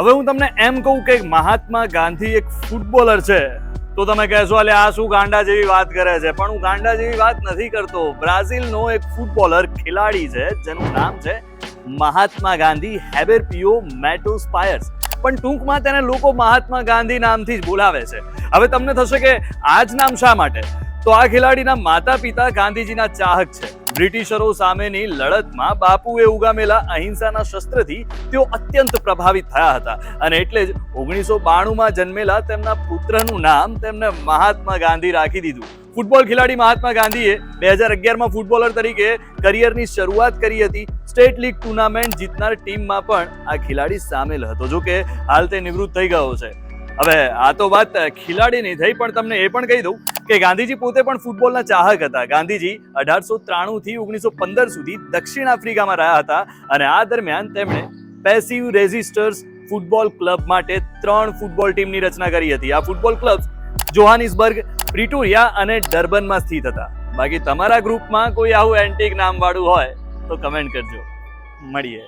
હવે હું તમને એમ કહું કે મહાત્મા ગાંધી એક ફૂટબોલર છે. તો તમે કહેશો એટલે આ શું ગાંડા જેવી વાત કરે છે? પણ હું ગાંડા જેવી વાત નથી કરતો. બ્રાઝિલનો એક ફૂટબોલર ખેલાડી છે, જેનું નામ છે મહાત્મા ગાંધી હેબેરપિયો મેટોસ પાયર્સ પણ ટૂંકમાં તેને લોકો મહાત્મા ગાંધી નામથી જ બોલાવે છે. હવે તમને થશે કે આ જ નામ શા માટે? તો આ ખેલાડીના માતા પિતા ગાંધીજીના ચાહક છે. બ્રિટિશરો સામેની લડતમાં બાપુએ ઉગામેલા અહિંસાના શસ્ત્રથી તેઓ અત્યંત પ્રભાવિત થયા હતા. અને એટલે જ ઓગણીસો બાણુંમાં જન્મેલા તેમના પુત્રનું નામ તેમને મહાત્મા ગાંધી રાખી દીધું. ફૂટબોલ ખેલાડી મહાત્મા ગાંધીએ બે હજાર અગિયારમાં ફૂટબોલર તરીકે કરિયરની શરૂઆત કરી હતી. સ્ટેટ લીગ ટુર્નામેન્ટ જીતનાર ટીમમાં પણ આ ખેલાડી સામેલ હતો. જો કે હાલ તે નિવૃત્ત થઈ ગયો છે. હવે આ તો વાત ખિલાડીની થઈ, પણ તમને એ પણ કહી દઉં કે ગાંધીજી પોતે પણ ફૂટબોલના ચાહક હતા. ગાંધીજી અઢારસો ત્રાણુંથી ઓગણીસો પંદર સુધી દક્ષિણ આફ્રિકામાં રહ્યા હતા અને આ દરમિયાન તેમણે પેસિવ રેઝિસ્ટર્સ ફૂટબોલ ક્લબ માટે ત્રણ ફૂટબોલ ટીમની રચના કરી હતી. આ ફૂટબોલ ક્લબ જોહાનિસબર્ગ, પ્રિટોરિયા અને ડર્બનમાં સ્થિત હતા. બાકી તમારા ગ્રુપમાં કોઈ આવું એન્ટિક નામવાળું હોય તો કમેન્ટ કરજો. મળીએ.